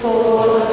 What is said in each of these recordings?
พุ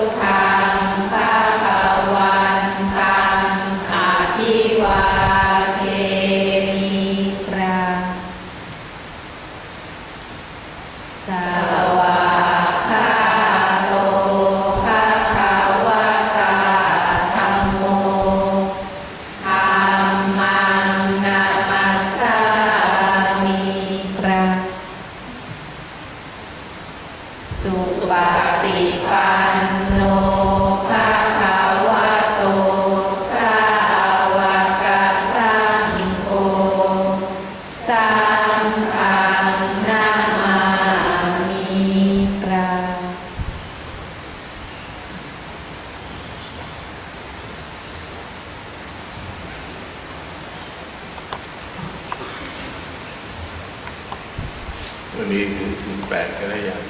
วันนี้ถึงสิบแปดกันแล้วยัง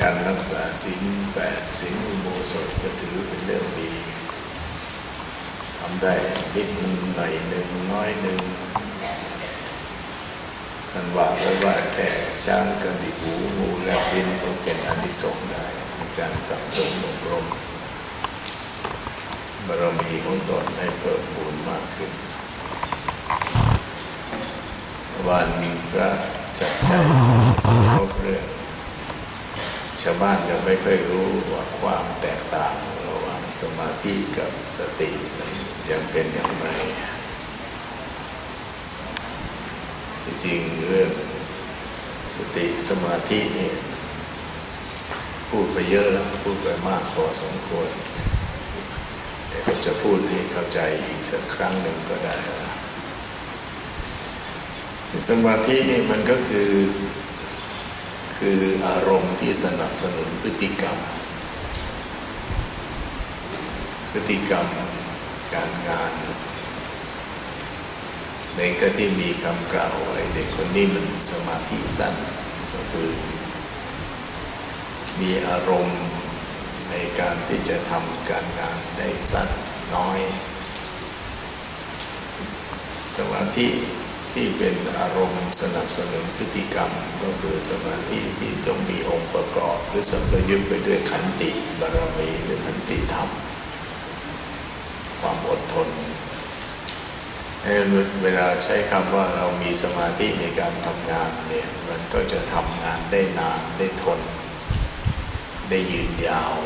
การรักษาสินแปดสินอุโบสถก็ถือเป็นเรื่องดีทำได้นิดหนึ่งหน่อยหนึ่งน้อยหนึ่งท่านว่าไว้ว่าแค่ช้างกันดิหูงูและดินก็เป็นอันดิสงส์ได้ในการสังสมอบรม บารมีของตนให้เพิ่มพูนมากขึ้น วันพระสัจชัยครบเรื่องชาวบ้านจะไม่ค่อยรู้ว่าความแตกต่างระหว่างสมาธิกับสตินั้นยังเป็นอย่างไรจริงเรื่องสติสมาธินี่พูดไปเยอะแล้วพูดไปมากพอสมควร แต่ก็จะพูดให้เข้าใจอีกสักครั้งหนึ่งก็ได้สมาธินี่มันก็คือ คืออารมณ์ที่สนับสนุนพฤติกรรม พฤติกรรมการงานในก็ที่มีคำกล่าวไว้เด็กคนนี้มันสมาธิสั้นก็คือ มีอารมณ์ ในการที่จะทำการงานได้สั้นน้อย สมาธิที่เป็นอารมณ์สนับสนุนพฤติกรรม ก็คือสมาธิที่ต้องมีองค์ประกอบ หรือสัมปยุทธ์ไปด้วยขันติบารมีหรือขันติธรรม ความอดทนเวลาใช้คำว่าเรามีสมาธิในการทำงานเนี่ยมันก็จะทำงานได้นานได้ทน ได้ยืนยาว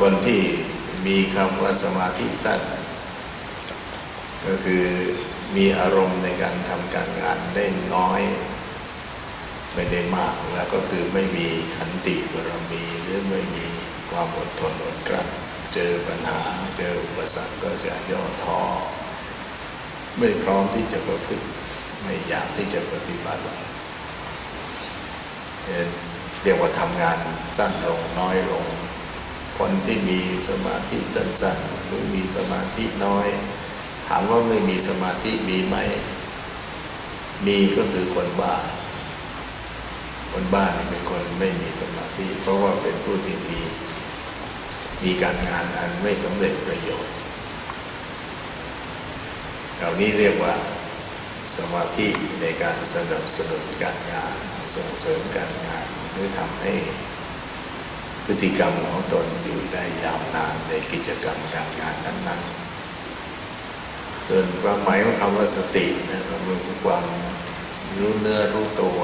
คนที่มีคำว่าสมาธิสั้น ก็คือมีอารมณ์ในการทำการงานได้น้อย ไม่ได้มากแล้วก็คือไม่มีขันติบารมีหรือไม่มีความอดทนอดกลั้นเจอปัญหาเจออุปสรรคก็จะย่อท้อไม่พร้อมที่จะประพฤติไม่อยากที่จะปฏิบัติเรียกว่าทำงานสั้นลงน้อยลง คนที่มีสมาธิสั้นๆหรือมีสมาธิน้อย ถามว่าไม่มีสมาธิมีไหม มีก็คือคนบ้า คนบ้านเป็นคนไม่มีสมาธิ เพราะว่าเป็นผู้ที่มีมีการงานอันไม่สำเร็จประโยชน์เหล่านี้เรียกว่าสมาธิในการสนับสนุนการงาน ส่งเสริมการงานหรือทำให้ พฤติกรรมของตนอยู่ได้ยาวนานในกิจกรรมการงานนั้นๆ ส่วนความหมายของคำว่าสตินะมันคือความรู้เนื้อรู้ตัว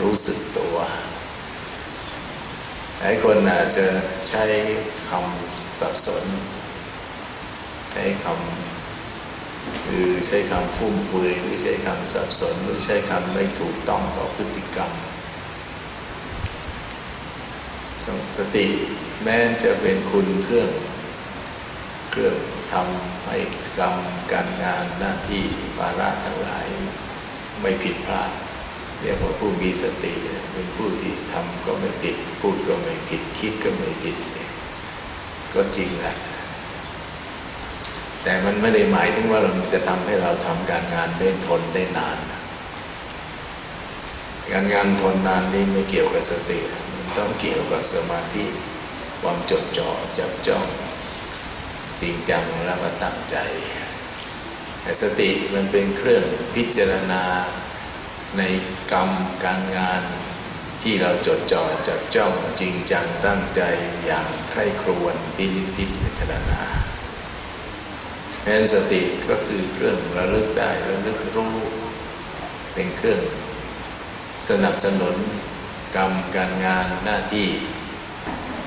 รู้สึกตัวหลายคนอาจจะใช้คำสับสน ใช้คำคือใช้คำฟุ่มเฟือยหรือใช้คำสับสน หรือใช้คำไม่ถูกต้องต่อพฤติกรรม สติแม้จะเป็นคุณเครื่อง เครื่องทำให้กรรมการงานหน้าที่ภาระทั้งหลายไม่ผิดพลาด เรียกว่าผู้มีสติเป็นผู้ที่ทำก็ไม่ผิด พูดก็ไม่ผิด คิดก็ไม่ผิด ก็จริงแหละแต่มันไม่ได้หมายถึงว่าเราจะทำให้เราทำการงานได้ทนได้นาน การงานทนนานนี่ไม่เกี่ยวกับสติ ต้องเกี่ยวกับสมาธิความจดจ่อจับจ้องจริงจังแล้วก็ตั้งใจแต่สติมันเป็นเครื่องพิจารณาในกรรมการงานที่เราจดจ่อจับจ้องจริงจังตั้งใจอย่างใคร่ครวญพินิจพิจารณาเพราะนั้นสติก็คือเครื่องระลึกได้ระลึกรู้ เป็นเครื่องสนับสนุน กรรมการงานหน้าที่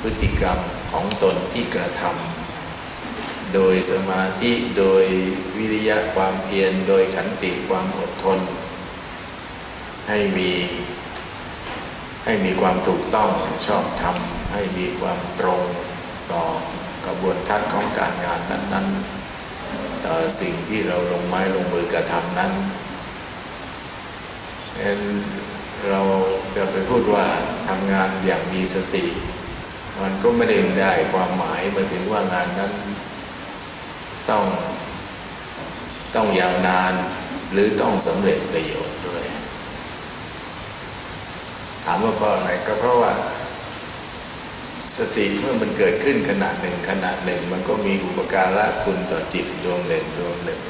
พฤติกรรมของตนที่กระทำโดยสมาธิโดยวิริยะความเพียรโดยขันติความอดทน ให้มีให้มีความถูกต้องชอบธรรม ให้มีความตรงต่อกระบวนทัศน์ของการงานนั้นๆ ต่อสิ่งที่เราลงไม้ลงมือกระทำนั้นดังนั้น เราจะไปพูดว่าทำงานอย่างมีสติ มันก็ไม่ได้ได้ความหมายมาถึงว่างานนั้น ต้อง ต้องยาวนานหรือต้องสำเร็จประโยชน์ด้วย ถามว่าเพราะอะไรก็เพราะว่า สติเมื่อมันเกิดขึ้นขณะหนึ่งขณะหนึ่ง มันก็มีอุปการะคุณต่อจิตดวงหนึ่งดวงหนึ่ง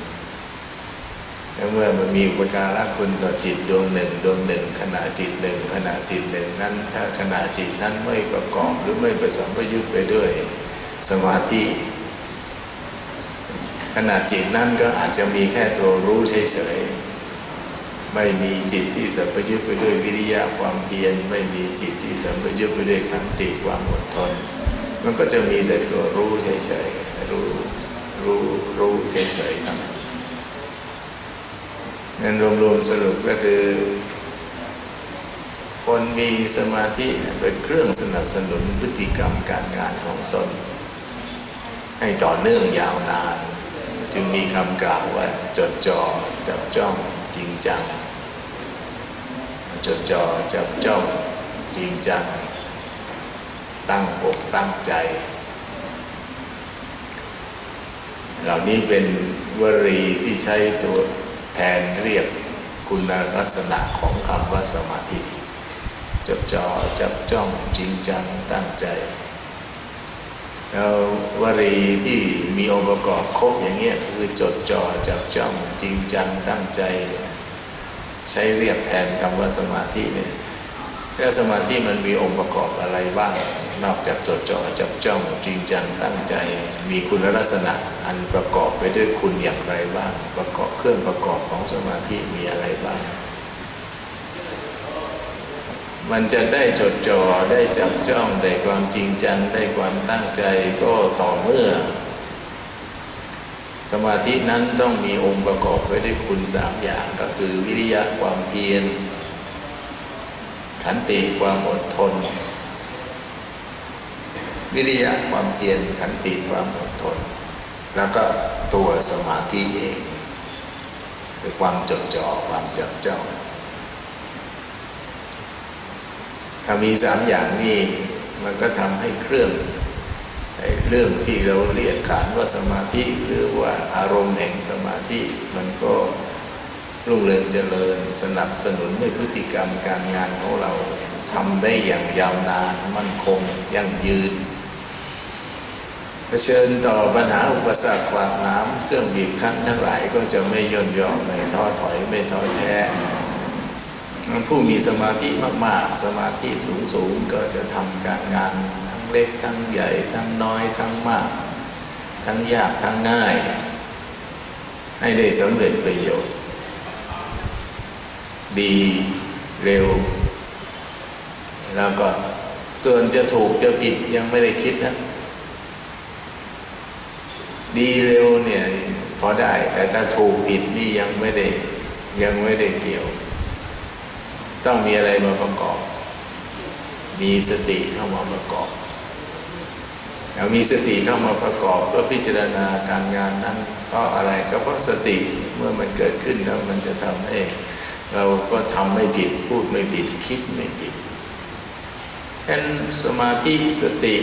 แล้วเมื่อมันมีอุปการะคุณต่อจิตดวงหนึ่งดวงหนึ่งขณะจิตหนึ่งขณะจิตหนึ่งนั้น ถ้าขณะจิตนั้นไม่ประกอบหรือไม่ประสมประยุทธ์ไปด้วย สมาธิขณะจิตนั้นก็อาจจะมีแค่ตัวรู้เฉยๆไม่มีจิตที่สัมปยุทธ์ไปด้วยวิริยะความเพียรไม่มีจิตที่สัมปยุทธ์ไปด้วยขันติความอดทน มันก็จะมีแต่ตัวรู้เฉยๆรู้รู้รู้เฉยๆนั่น งั้นรวมๆสรุปก็คือ คนมีสมาธิเป็นเครื่องสนับสนุนพฤติกรรมการงานของตน ให้ต่อเนื่องยาวนาน จึงมีคำกล่าวว่าจดจ่อจับจ้องจริงจัง จดจ่อจับจ้องจริงจัง ตั้งอกตั้งใจเหล่านี้เป็นวลีที่ใช้ตัว แทนเรียกคุณลักษณะของคำว่าสมาธิจดจ่อจับจ้องจริงจังตั้งใจแล้ววลีที่มีองค์ประกอบครบอย่างเงี้ยคือจดจ่อจับจ้องจริงจังตั้งใจ ใช้เรียกแทนคำว่าสมาธิเนี่ยแล้วสมาธิมันมีองค์ประกอบอะไรบ้าง นอกจากจดจ่อจับจ้องจริงจังตั้งใจ มีคุณลักษณะอันประกอบไปด้วยคุณอย่างไรบ้าง ประกอบเครื่องประกอบของสมาธิมีอะไรบ้าง มันจะได้จดจ่อได้จับจ้องได้ความจริงจังได้ความตั้งใจก็ต่อเมื่อ สมาธินั้นต้องมีองค์ประกอบไว้ด้วยคุณสามอย่างก็คือวิริยะความเพียรขันติความอดทน วิริยะความเพียรขันติความอดทน แล้วก็ตัวสมาธิเองคือความจดจ่อความจับจ้องถ้ามีสามอย่างนี้มันก็ทำให้เครื่องเรื่องที่เราเรียกขานว่าสมาธิหรือว่าอารมณ์แห่งสมาธิมันก็รุ่งเรืองเจริญสนับสนุนให้พฤติกรรมการงานของเราทำได้อย่างยาวนานมั่นคงยั่งยืน ชิญต่อปัญหาอุปสรรคขวากน้ำเครื่องบีบคั้นทั้งหลายก็จะไม่ย่นย่อไม่ท้อถอยไม่ท้อแท้ผู้มีสมาธิมาก ๆ สมาธิสูง ๆ ก็จะทำการงานทั้งเล็กทั้งใหญ่ทั้งน้อยทั้งมาก ทั้งยากทั้งง่าย ให้ได้สำเร็จประโยชน์ ดีเร็ว แล้วก็ส่วนจะถูกจะผิดยังไม่ได้คิดนะ ดีเร็วเนี่ยพอได้ แต่ถ้าถูกผิดนี่ยังไม่ได้ ยังไม่ได้เกี่ยว ต้องมีอะไรมาประกอบ มีสติเข้ามาประกอบเอามีสติเข้ามาประกอบเพื่อพิจารณาการงานนั้นเพราะอะไรก็เพราะสติเมื่อมันเกิดขึ้นแล้วมันจะทำให้เราก็ทำไม่ผิดพูดไม่ผิดคิดไม่ผิดฉะนั้นสมาธิสติ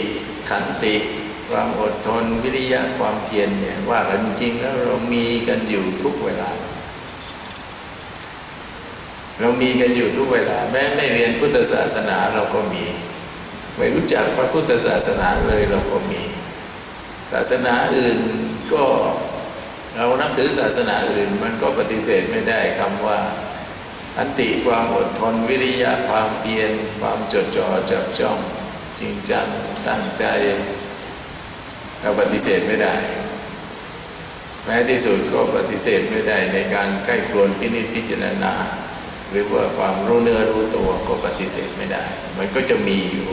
ขันติ ความอดทนวิริยะความเพียรเนี่ยว่ากันจริงๆแล้วเรามีกันอยู่ทุกเวลา เรามีกันอยู่ทุกเวลา แม้ไม่เรียนพุทธศาสนาเราก็มี ไม่รู้จักพระพุทธศาสนาเลยเราก็มี ศาสนาอื่นก็เรานับถือศาสนาอื่น มันก็ปฏิเสธไม่ได้คำว่าอันติความอดทนวิริยะความเพียรความจดจ่อจับจ้อง จริงจังตั้งใจ เราปฏิเสธไม่ได้แม้ที่สุดก็ปฏิเสธไม่ได้ในการใกล้ครวนพินิจพิจารณา หรือว่าความรู้เนื้อรู้ตัวก็ปฏิเสธไม่ได้ มันก็จะมีอยู่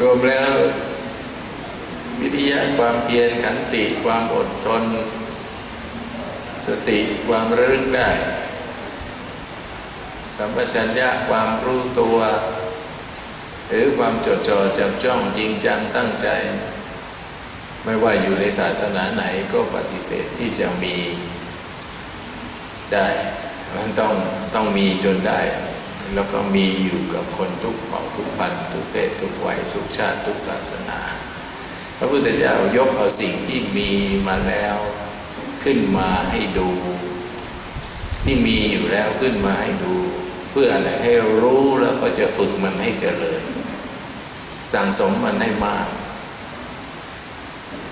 รวมแล้ว วิทยาความเพียรขันติความอดทน สติความระลึกได้ สัมปชัญญะความรู้ตัว หรือความจดจ่อจับจ้องจริงจังตั้งใจ ไม่ว่าอยู่ในศาสนาไหนก็ปฏิเสธที่จะมีได้ มันต้องต้องมีจนได้ แล้วก็มีอยู่กับคนทุกเผ่าทุกพันทุกเพศทุกวัยทุกชาติทุกศาสนา พระพุทธเจ้ายกเอาสิ่งที่มีมาแล้วขึ้นมาให้ดู ที่มีอยู่แล้วขึ้นมาให้ดู เพื่ออะไรให้รู้แล้วก็จะฝึกมันให้เจริญ สั่งสมมันให้มาก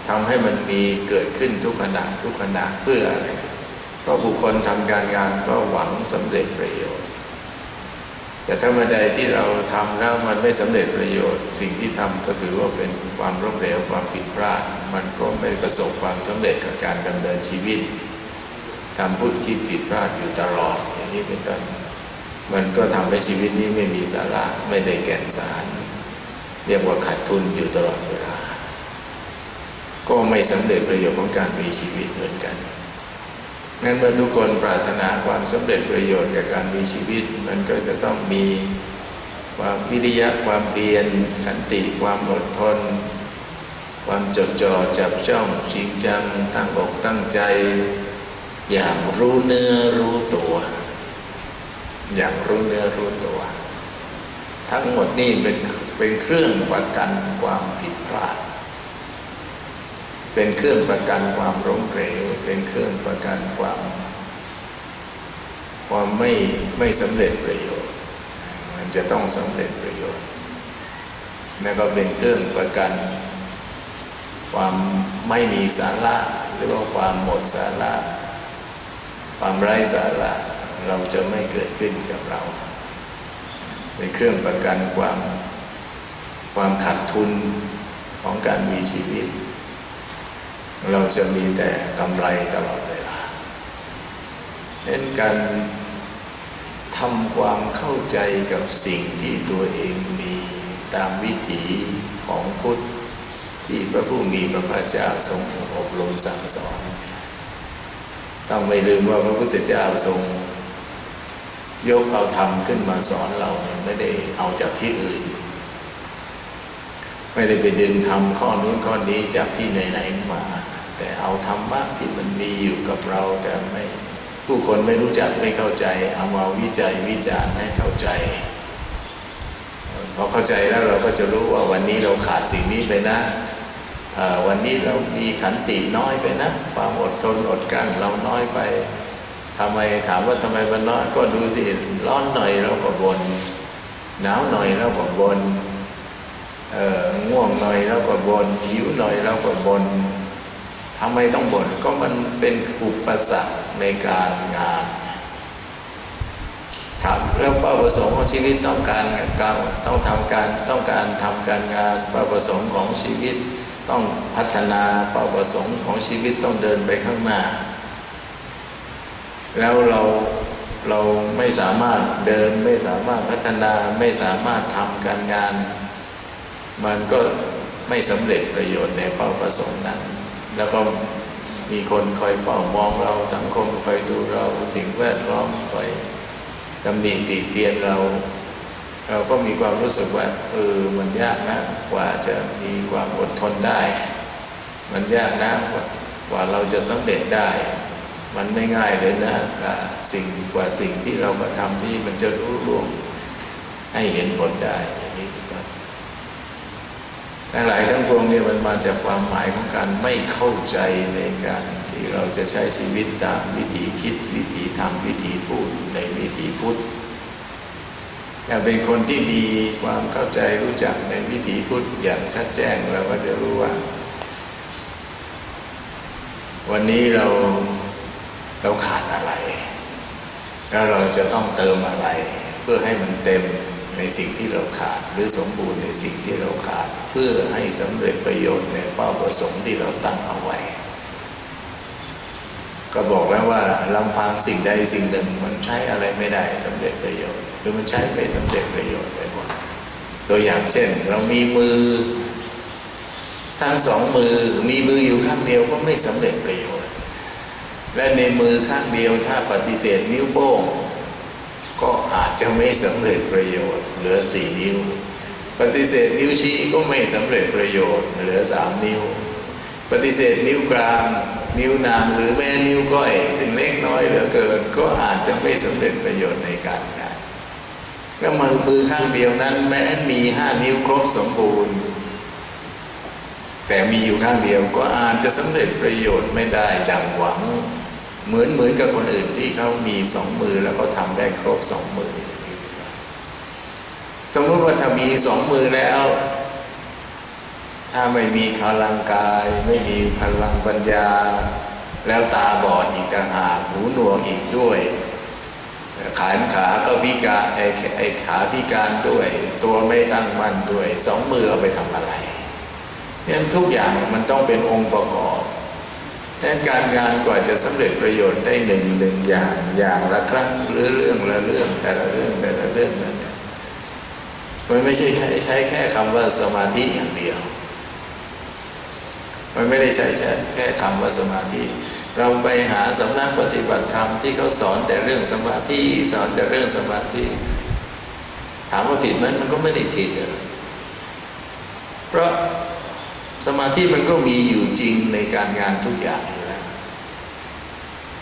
ทำให้มันมีเกิดขึ้นทุกขณะทุกขณะเพื่ออะไร เพราะบุคคลทำการงานก็หวังสำเร็จประโยชน์ แต่ถ้าเมื่อใดที่เราทำแล้วมันไม่สำเร็จประโยชน์ สิ่งที่ทำก็ถือว่าเป็นความล้มเหลวความผิดพลาด มันก็ไม่ประสบความสำเร็จกับการดำเนินชีวิตทำพูดคิดผิดพลาดอยู่ตลอดอย่างนี้เป็นต้นมันก็ทำให้ชีวิตนี้ไม่มีสาระไม่ได้แก่นสาร เรียกว่าขาดทุนอยู่ตลอดเวลา ก็ไม่สำเร็จประโยชน์ของการมีชีวิตเหมือนกันงั้นเมื่อทุกคนปรารถนาความสำเร็จประโยชน์กับการมีชีวิต มันก็จะต้องมีความวิริยะความเพียรขันติความอดทน ความจดจ่อจับจ้องจริงจังตั้งอกตั้งใจ อย่างรู้เนื้อรู้ตัว อย่างรู้เนื้อรู้ตัว ทั้งหมดนี่เป็น เป็นเครื่องประกันความผิดพลาด เป็นเครื่องประกันความล้มเหลว เป็นเครื่องประกันความ ความไม่ไม่สำเร็จประโยชน์ มันจะต้องสำเร็จประโยชน์นั่นก็เป็นเครื่องประกัน ความไม่มีสาระหรือว่าความหมดสาระความไร้สาระเราจะไม่เกิดขึ้นกับเราเป็นเครื่องประกันความ ความขาดทุนของการมีชีวิต เราจะมีแต่กำไรตลอดเวลาเน้นการทำความเข้าใจกับสิ่งที่ตัวเองมีตามวิถีของพุทธที่พระผู้มีพระภาคเจ้าทรงอบรมสั่งสอน ต้องไม่ลืมว่าพระพุทธเจ้าทรงยกเอาธรรมขึ้นมาสอนเราเนี่ยไม่ได้เอาจากที่อื่น ไม่ได้ไปดึงทำข้อนู้นข้อนี้จากที่ไหนๆมา แต่เอาธรรมะที่มันมีอยู่กับเราแต่ไม่ผู้คนไม่รู้จักไม่เข้าใจ เอามาวิจัยวิจารณ์ให้เข้าใจพอเข้าใจแล้วเราก็จะรู้ว่าวันนี้เราขาดสิ่งนี้ไปนะวันนี้เรามีขันติน้อยไปนะ ความอดทนอดกั้นเราน้อยไปทำไมถามว่าทำไมมันน้อยก็ดูที่ร้อนหน่อยเราก็บน่นหนาวหน่อยเราก็บน่น ง่วงหน่อยเราก็บน่นหิวหน่อยเราก็บน่นทำไมต้องบน่นก็มันเป็นอุปสรรคในการงานทำแล้วเป้าประสงค์ของชีวิตต้องการการต้องทำการต้องการทำการงานเป้าประสงค์ของชีวิตต้องพัฒนาเป้าประสงค์ของชีวิตต้องเดินไปข้างหน้า แล้วเราเราไม่สามารถเดินไม่สามารถพัฒนาไม่สามารถทำการงาน มันก็ไม่สำเร็จประโยชน์ในเป้าประสงค์นั้น แล้วก็มีคนคอยเฝ้ามองเราสังคมคอยดูเราสิ่งแวดล้อมคอยตำหนิติเตียนเรา เราก็มีความรู้สึกว่าเออมันยากนะกว่าจะมีความอดทนได้ มันยากนะกว่าเราจะสำเร็จได้ มันไม่ง่ายเลยนะกับสิ่งกว่าสิ่งที่เราก็ทำที่มันจะรู้ล่วงให้เห็นผลได้อย่างนี้เป็นต้น ทั้งหลายทั้งปวงเนี่ยมันมาจากความหมายของการไม่เข้าใจในการที่เราจะใช้ชีวิตตามวิถีคิด วิถีทำวิถีพูดในวิถีพุทธอยาเป็นคนที่มีความเข้าใจรู้จักในวิถีพุทธอย่างชัดแจ้งเราก็จะรู้ว่า วันนี้เราเราขาดอะไร แล้วเราจะต้องเติมอะไร เพื่อให้มันเต็ม ในสิ่งที่เราขาด หรือสมบูรณ์ในสิ่งที่เราขาด เพื่อให้สำเร็จประโยชน์ในเป้าประสงค์ที่เราตั้งเอาไว้ ก็บอกแล้วว่าลำพังสิ่งใดสิ่งหนึ่งมันใช้อะไรไม่ได้สำเร็จประโยชน์หรือมันใช้ไม่สำเร็จประโยชน์ไปหมดตัวอย่างเช่น เรามีมือ ทั้งสองมือมีมืออยู่ข้างเดียวก็ไม่สำเร็จประโยชน์ และในมือข้างเดียวถ้าปฏิเสธนิ้วโป้ง ก็อาจจะไม่สำเร็จประโยชน์ เหลือสี่นิ้ว ปฏิเสธนิ้วชี้ก็ไม่สำเร็จประโยชน์ เหลือสามนิ้ว ปฏิเสธนิ้วกลางนิ้วนางหรือแม่นิ้วก้อยซึ่งเล็กน้อยเหลือเกิน ก็อาจจะไม่สำเร็จประโยชน์ในการงานแล้วมือมือข้างเดียวนั้น แม้มีห้านิ้วครบสมบูรณ์ แต่มีอยู่ข้างเดียวก็อาจจะสำเร็จประโยชน์ไม่ได้ดังหวัง เหมือนเหมือนกับคนอื่นที่เขามีสองมือแล้วก็ทำได้ครบสองมือ สมมติว่าถ้ามีสองมือแล้ว ถ้าไม่มีพลังกาย ไม่มีพลังปัญญา แล้วตาบอดอีกต่างหากหูหนวกอีกด้วยขานขาก็พิการไอ้ไอ้ขาพิการด้วย ตัวไม่ตั้งมั่นด้วย สองมือเอาไปทำอะไรเนี่ยทุกอย่างมันต้องเป็นองค์ประกอบ ดังนั้นการงานกว่าจะสำเร็จประโยชน์ได้หนึ่งหนึ่งอย่างอย่างละครั้งหรือเรื่องละเรื่องแต่ละเรื่องแต่ละเรื่องนั้นเนี่ยมันไม่ใช่ใช้แค่คำว่าสมาธิอย่างเดียว มันไม่ได้ใช้แค่คำว่าสมาธิ เราไปหาสำนักปฏิบัติธรรมที่เขาสอนแต่เรื่องสมาธิสอนแต่เรื่องสมาธิถามว่าผิดไหมมันก็ไม่ได้ผิดอะเพราะ สมาธิมันก็มีอยู่จริงในการงานทุกอย่างอยู่แล้ว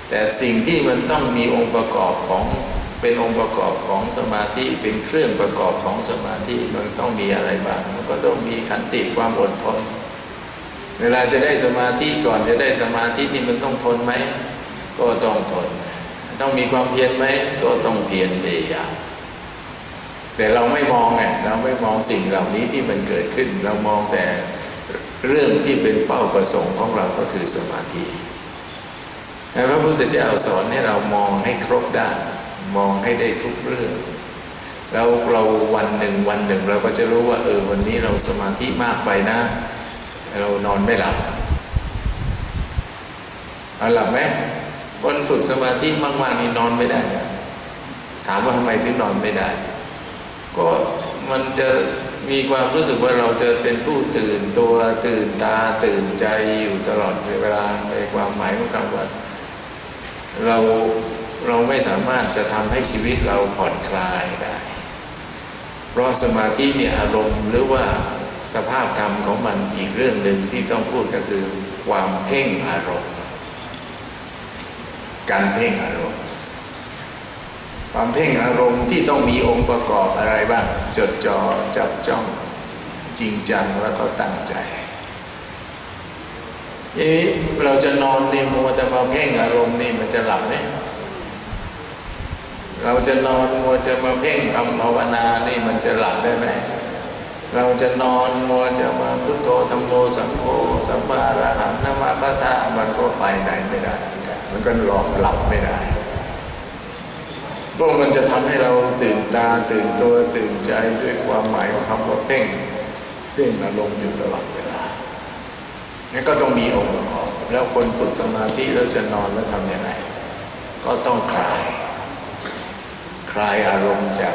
แต่สิ่งที่มันต้องมีองค์ประกอบของเป็นองค์ประกอบของสมาธิเป็นเครื่องประกอบของสมาธิมันต้องมีอะไรบ้างมันก็ต้องมีขันติความอดทน เวลาจะได้สมาธิก่อนจะได้สมาธินี่มันต้องทนไหมก็ต้องทน ต้องมีความเพียรไหมก็ต้องเพียรพยายามแต่เราไม่มองไงเราไม่มองสิ่งเหล่านี้ที่มันเกิดขึ้น เรามองแต่ เรื่องที่เป็นเป้าประสงค์ของเราก็คือสมาธิแต่พระพุทธเจ้าสอนให้เรามองให้ครบด้าน มองให้ได้ทุกเรื่องแล้วเราวันหนึ่งวันหนึ่ง เราก็จะรู้ว่าเออวันนี้เราสมาธิมากไปนะ เรานอนไม่หลับเอาหลับไหมคนฝึกสมาธิมากๆนี่นอนไม่ได้ ถามว่าทำไมถึงนอนไม่ได้ ก็มันจะ มีความรู้สึกว่าเราจะเป็นผู้ตื่นตัวตื่นตาตื่นใจอยู่ตลอดเวลาในความหมายของคำว่า เราเราไม่สามารถจะทำให้ชีวิตเราผ่อนคลายได้ เพราะสมาธิเนี่ยอารมณ์หรือว่าสภาพธรรมของมันอีกเรื่องหนึ่งที่ต้องพูดก็คือความเพ่งอารมณ์ การเพ่งอารมณ์ ความเพ่งอารมณ์ที่ต้องมีองค์ประกอบอะไรบ้าง จดจ่อจับจ้องจริงจังแล้วก็ตั้งใจ เอ๊ะเราจะนอนในมัวแต่มาเพ่งอารมณ์นี่มันจะหลับไหมเราจะนอนมัวจะมาเพ่งคำภาวนานี่มันจะหลับได้ไหมเราจะนอนมัวจะมาพุทโธธรรมโมสังโฆสัมมาอรหังนามาพระธามันก็ไปไหนไม่ได้เหมือนกันมันก็หลอกหลับไม่ได้ พราะมันจะทำให้เราตื่นตาตื่นตัวตื่นใจด้วยความหมายของคำว่าเพ่งเพ่งอารมณ์อยู่ตลอดเวลางั้นก็ต้องมีองค์ประกอบแล้วคนฝึกสมาธิแล้วจะนอนแล้วทำยังไง ก็ต้องคลาย คลายอารมณ์จาก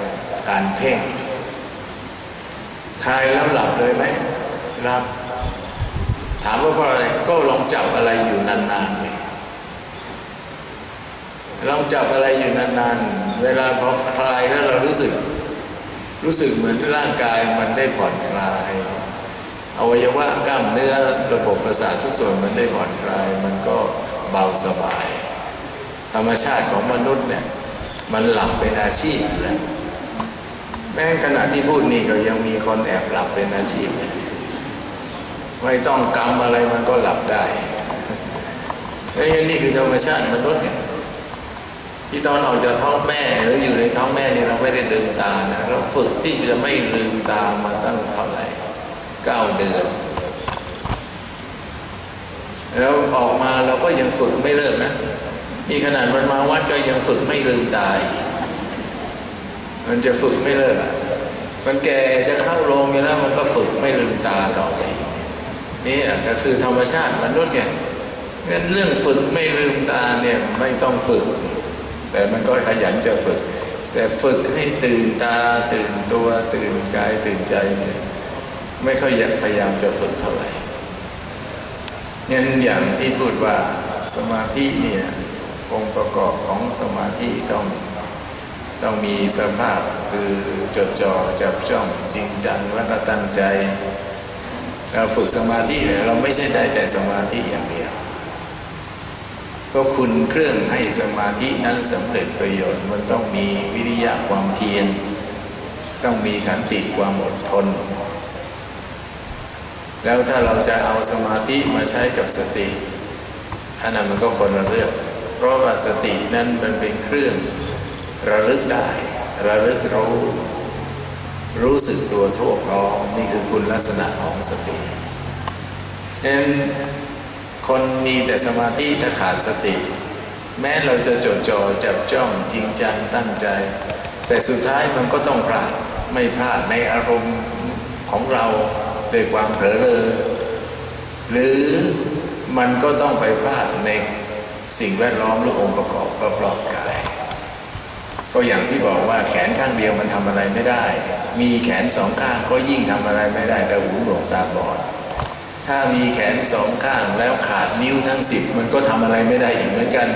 การเพ่ง คลายแล้วหลับเลยไหมหลับ ถามว่าเพราะอะไรก็ลองจับอะไรอยู่นานๆเลย ลองจับอะไรอยู่นานๆ เวลาพอคลายแล้วเรารู้สึก รู้สึกเหมือนร่างกายมันได้ผ่อนคลาย อวัยวะกล้ามเนื้อระบบประสาททุกส่วนมันได้ผ่อนคลาย มันก็เบาสบาย ธรรมชาติของมนุษย์เนี่ยมันหลับเป็นอาชีพแล้วแม้ขณะที่พูดนี่ก็ยังมีคนแอบหลับเป็นอาชีพเลยไม่ต้องกรรมอะไรมันก็หลับได้แล้วนี่คือธรรมชาติมนุษย์เนี่ย ที่ตอนออกจากท้องแม่หรืออยู่ในท้องแม่นี่เราไม่ได้ลืมตานะเราฝึกที่จะไม่ลืมตามาตั้งเท่าไหร่เก้าเดือนแล้วออกมาเราก็ยังฝึกไม่เลิกนะนี่ขนาดมันมาวัดก็ยังฝึกไม่ลืมตาอีกมันจะฝึกไม่เลิกอะมันแก่จะเข้าโรงอยู่แล้วมันก็ฝึกไม่ลืมตาต่อไปอีกนี่อะก็คือธรรมชาติมนุษย์เนี่ยงั้นเรื่องฝึกไม่ลืมตาเนี่ยไม่ต้องฝึก แต่มันก็ขยันจะฝึก แต่ฝึกให้ตื่นตาตื่นตัวตื่นกายตื่นใจเนี่ยไม่ค่อยยพยายามจะฝึกเท่าไหร่งั้นอย่างที่พูดว่าสมาธิเนี่ยองค์ประกอบของสมาธิต้องต้องมีสภาพคือจดจ่อจับจ้องจริงจังและตั้งใจ เราฝึกสมาธิเนี่ยเราไม่ใช่ได้แต่สมาธิอย่างเดียว ก็คุณเครื่องให้สมาธินั้นสำเร็จประโยชน์มันต้องมีวิริยะความเพียรต้องมีขันติความอดทน แล้วถ้าเราจะเอาสมาธิมาใช้กับสติอันนั้นมันก็คนละเรื่องเพราะว่าสตินั้นมันเป็นเครื่องระลึกได้ ระลึกรู้รู้สึกตัวทั่วพร้อมนี่คือคุณลักษณะของสติฉะนั้น คนมีแต่สมาธิถ้าขาดสติ แม้เราจะจดจ่อจับจ้องจริงจังตั้งใจ แต่สุดท้ายมันก็ต้องพลาดไม่พลาดในอารมณ์ของเราด้วยความเผลอเลอหรือมันก็ต้องไปพลาดในสิ่งแวดล้อมหรือองค์ประกอบรอบๆกาย ก็อย่างที่บอกว่าแขนข้างเดียวมันทำอะไรไม่ได้ มีแขนสองข้างก็ยิ่งทำอะไรไม่ได้แต่หูหนวกตาบอด ถ้ามีแขนสองข้างแล้วขาดนิ้วทั้งสิบมันก็ทำอะไรไม่ได้อีกเหมือนกัน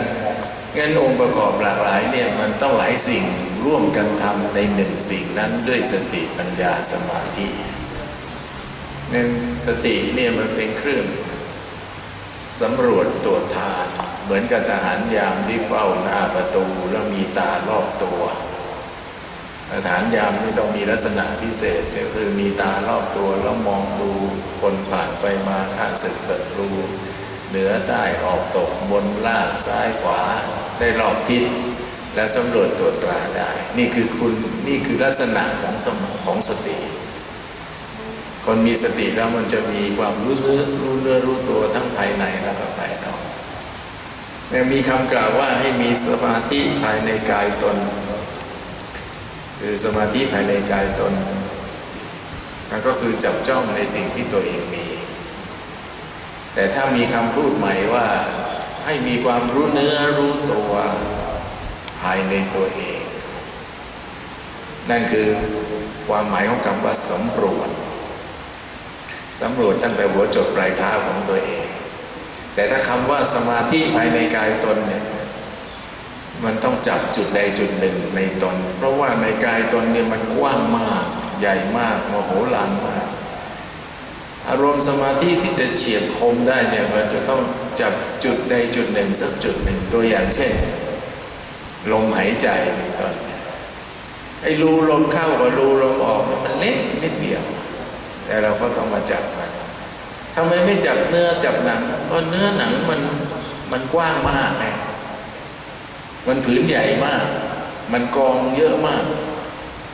งั้นองค์ประกอบหลากหลายเนี่ยมันต้องหลายสิ่งร่วมกันทำในหนึ่งสิ่งนั้นด้วยสติปัญญาสมาธินั้นสติเนี่ยมันเป็นเครื่องสำรวจตรวจทาน เหมือนกับทหารยามที่เฝ้าหน้าประตูแล้วมีตารอบตัว ทหารยามนี่ต้องมีลักษณะพิเศษก็คือมีตารอบตัวแล้วมองดูคนผ่านไปมาข้าศึกศัตรู เหนือใต้ออกตกบนล่างซ้ายขวา ได้รอบทิศและสำรวจตรวจตราได้ นี่คือคุณนี่คือลักษณะของสมองของสติ คนมีสติแล้วมันจะมีความรู้เนื้อรู้เนื้อรู้ตัวทั้งภายในแล้วก็ภายนอกแต่มีคำกล่าวว่าให้มีสมาธิภายในกายตน คือสมาธิภายในกายตนมันก็คือจับจ้องในสิ่งที่ตัวเองมี แต่ถ้ามีคำพูดใหม่ว่าให้มีความรู้เนื้อรู้ตัวภายในตัวเอง นั่นคือความหมายของคำว่าสำรวจสำรวจตั้งแต่หัวจดปลายเท้าของตัวเอง แต่ถ้าคำว่าสมาธิภายในกายตนเนี่ย มันต้องจับจุดใดจุดหนึ่งในตน เพราะว่าในกายตนเนี่ยมันกว้างมาก ใหญ่มากมโหฬารมาก อารมณ์สมาธิที่จะเฉียบคมได้เนี่ยมันจะต้องจับจุดใดจุดหนึ่งสักจุดหนึ่งตัวอย่างเช่น ลมหายใจเป็นต้นไอ้รูลมเข้ากับรูลมออกมันเล็กนิดเดียว แต่เราก็ต้องมาจับมันทำไมไม่จับเนื้อจับหนังเพราะเนื้อหนังมันมันกว้างมากไง มันผืนใหญ่มาก มันกองเยอะมาก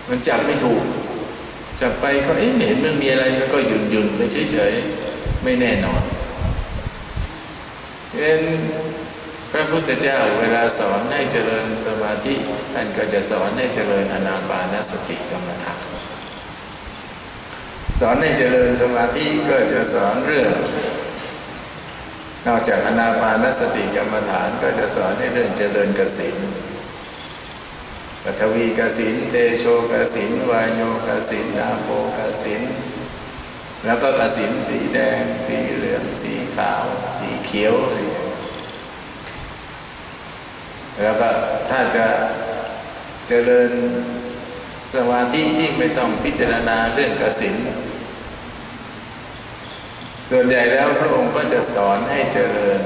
มันจับไม่ถูก จับไปก็เอ๊ะไม่เห็นมันมีอะไรมันก็หยุ่นหยุ่นๆไปเฉยๆไม่แน่นอนเพราะฉะนั้นพระพุทธเจ้าเวลาสอนให้เจริญสมาธิท่านก็จะสอนให้เจริญอนาปานสติกรรมฐานสอนให้เจริญสมาธิก็จะสอนเรื่อง นอกจากอนาปานสติกรรมฐานก็จะสอนในเรื่องเจริญกสินปฐวีกสินเตโชกสินวายโยกสินอาโปกสินแล้วก็กสินสีแดง สีเหลือง สีขาว สีเขียวอะไรอย่างแล้วก็ถ้าจะเจริญสมาธิที่ไม่ต้องพิจารณาเรื่องกสิน ส่วนใหญ่แล้วพระองค์ก็จะสอนให้เจริญ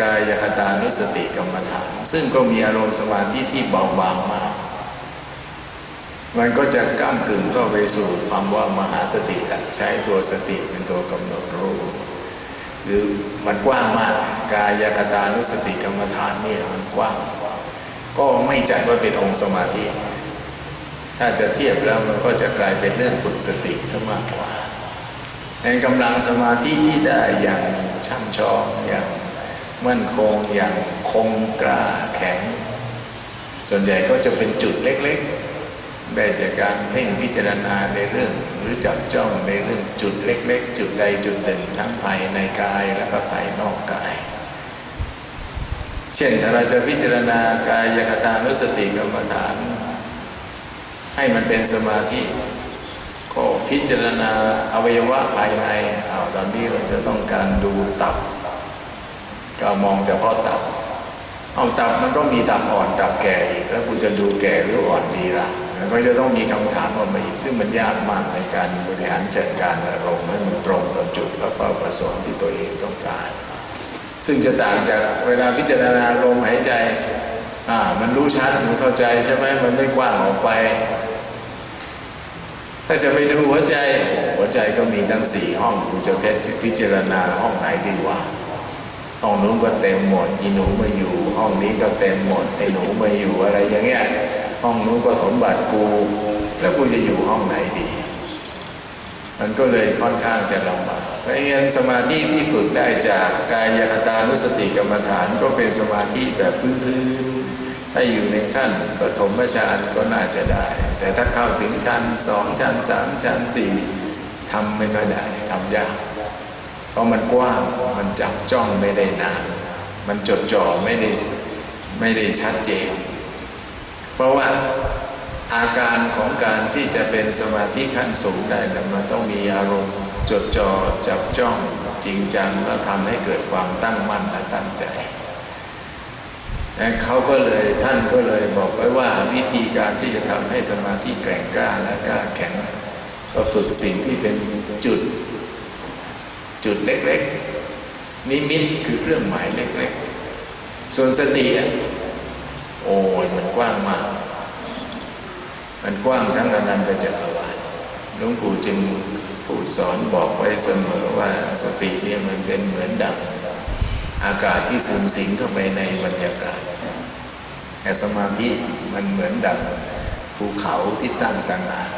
กายคตานุสติกรรมฐาน ซึ่งก็มีอารมณ์สมาธิที่เบาบางมาก มันก็จะก้ามกึ่งเข้าไปสู่ความว่ามหาสติใช้ตัวสติเป็นตัวกำหนดรู้หรือมันกว้างมากกายคตานุสติกรรมฐานเนี่ยมันกว้าง ก็ไม่จัดว่าเป็นองค์สมาธิ ถ้าจะเทียบแล้วมันก็จะกลายเป็นเรื่องฝึกสติซะมากกว่า ในกำลังสมาธิที่ได้อย่างช่ำชองอย่างมั่นคงอย่างคงกล้าแข็ง ส่วนใหญ่ก็จะเป็นจุดเล็กๆ ได้จากการเพ่งพิจารณาในเรื่อง หรือจับจ้องในเรื่องจุดเล็กๆ จุดใดจุดหนึ่งทั้งภายในกายและก็ภายนอกกาย เช่นถ้าเราจะพิจารณากายคตานุสติกรรมฐาน ให้มันเป็นสมาธิ พิจารณาอวัยวะภายในเอาตอนนี้เราจะต้องการดูตับ ก็มองเฉพาะตับ เอาตับมันก็มีตับอ่อนตับแก่อีก แล้วคุณจะดูแก่หรืออ่อนดีล่ะมันก็จะต้องมีคำถามออกมาอีก ซึ่งมันยากมากในการบริหารจัดการอารมณ์ให้มันตรงต่อจุดและเป้าประสงค์ที่ตัวเองต้องการ ซึ่งจะต่างจากเวลาพิจารณาลมหายใจอ่ามันรู้ชัดมันเข้าใจใช่ไหมมันไม่กว้างออกไป ถ้าจะไปดูหัวใจหัวใจก็มีทั้งสี่ห้องคุณจะเพชรพิจารณาห้องไหนดีกว่าห้องนู้นก็เต็มหมดอีหนูมาอยู่ ห้องนี้ก็เต็มหมดไอหนูมาอยู่อะไรอย่างเงี้ยห้องนู้นก็สมบัติกู แล้วกูจะอยู่ห้องไหนดี มันก็เลยค่อนข้างจะลำบากเพราะงั้นสมาธิที่ฝึกได้จากกายคตานุสติกรรมฐานก็เป็นสมาธิแบบพื้น ถ้าอยู่ในขั้นปฐมฌานก็น่าจะได้ แต่ถ้าเข้าถึงชั้นสองชั้นสามชั้นสี่ทำไม่ค่อยได้ทำยาก เพราะมันกว้างมันจับจ้องไม่ได้นาน มันจดจ่อไม่ได้ไม่ได้ชัดเจน เพราะว่าอาการของการที่จะเป็นสมาธิขั้นสูงได้นะมันต้องมีอารมณ์จดจ่อจับจ้องจริงจังแล้วทำให้เกิดความตั้งมั่นและตั้งใจ เขาก็เลยท่านก็เลยบอกไว้ว่าวิธีการที่จะทำให้สมาธิแกร่งกล้าและกล้าแข็ง ก็ฝึกสิ่งที่เป็นจุด จุดเล็กๆ นิมิตคือเครื่องหมายเล็กๆ ส่วนสติอะโอ้ยมันกว้างมาก มันกว้างทั้งอนันตจักรวาลหลวงปู่จึงพูดสอนบอกไว้เสมอว่าสติเนี่ยมันเป็นเหมือนดัง อากาศที่ซึมสิงเข้าไปในบรรยากาศ แต่สมาธิมันเหมือนดังภูเขาที่ตั้งตระหง่าน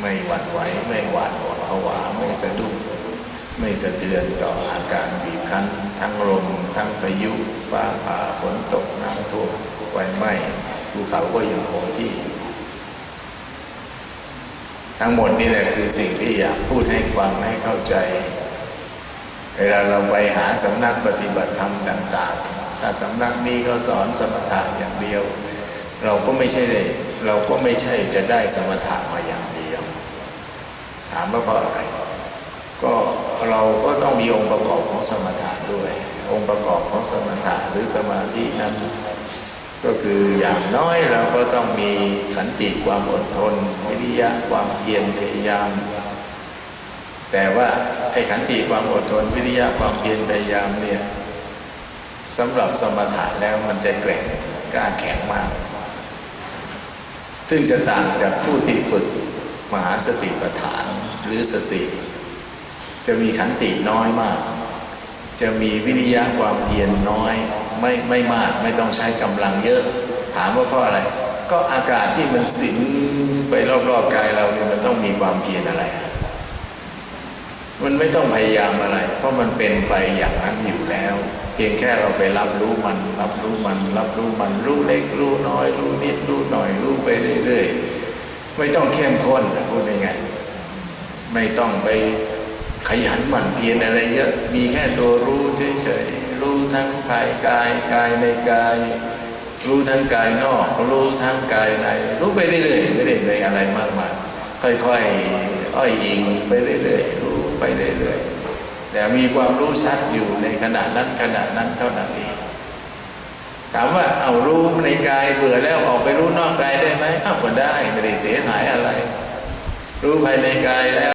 ไม่หวั่นไหวไม่หวาดหวั่นผวาไม่สะดุ้งไม่สะเทือนต่ออาการบีบคั้น ทั้งลมทั้งพายุฟ้าผ่าฝนตกน้ำท่วมไฟไหม้ภูเขาก็ยังคงที่ ทั้งหมดนี่แหละคือสิ่งที่อยากพูดให้ฟังให้เข้าใจ เวลาเราไปหาสำนักปฏิบัติธรรมต่าง ๆ ถ้าสำนักนี้เขาสอนสมถะอย่างเดียว เราก็ไม่ใช่เลยเราก็ไม่ใช่จะได้สมถะมาอย่างเดียว ถามว่าเพราะอะไร ก็เราก็ต้องมีองค์ประกอบของสมถะด้วย องค์ประกอบของสมถะหรือสมาธินั้น ก็คืออย่างน้อยเราก็ต้องมีขันติความอดทนวิริยะความเพียรพยายาม แต่ว่าไอ้ขันติความอดทนวิริยะความเพียรพยายามเนี่ยสำหรับสมถะแล้วมันจะแกร่งกล้าแข็งมาก ซึ่งจะต่างจากผู้ที่ฝึกมหาสติปัฏฐานหรือสติ จะมีขันติน้อยมาก จะมีวิริยะความเพียรน้อยไม่ไม่มากไม่ต้องใช้กำลังเยอะ ถามว่าเพราะอะไร ก็อากาศที่มันสิงไปรอบๆกายเราเนี่ยมันต้องมีความเพียรอะไร มันไม่ต้องพยายามอะไร เพราะมันเป็นไปอย่างนั้นอยู่แล้ว เพียงแค่เราไปรับรู้มัน รับรู้มัน รับรู้มันรู้เล็กรู้น้อย รู้นิดรู้หน่อยรู้ไปเรื่อยๆไม่ต้องเข้มข้นนะพูดง่ายๆไม่ต้องไปขยันหมั่นเพียรอะไรเยอะ มีแค่ตัวรู้เฉยๆรู้ทั้งภายกายกายในกาย รู้ทั้งกายนอก รู้ทั้งกายใน รู้ไปเรื่อยๆไม่ได้ในอะไรมากมายค่อยๆอ้อยอิงไปเรื่อยๆรู้ ไปเรื่อยๆ แต่มีความรู้ชัดอยู่ในขณะนั้นขณะนั้นเท่านั้นเองถามว่าเอารู้ในกายเบื่อแล้วออกไปรู้นอกกายได้ไหมอ้าวก็ได้ไม่ได้เสียหายอะไร รู้ภายในกายแล้ว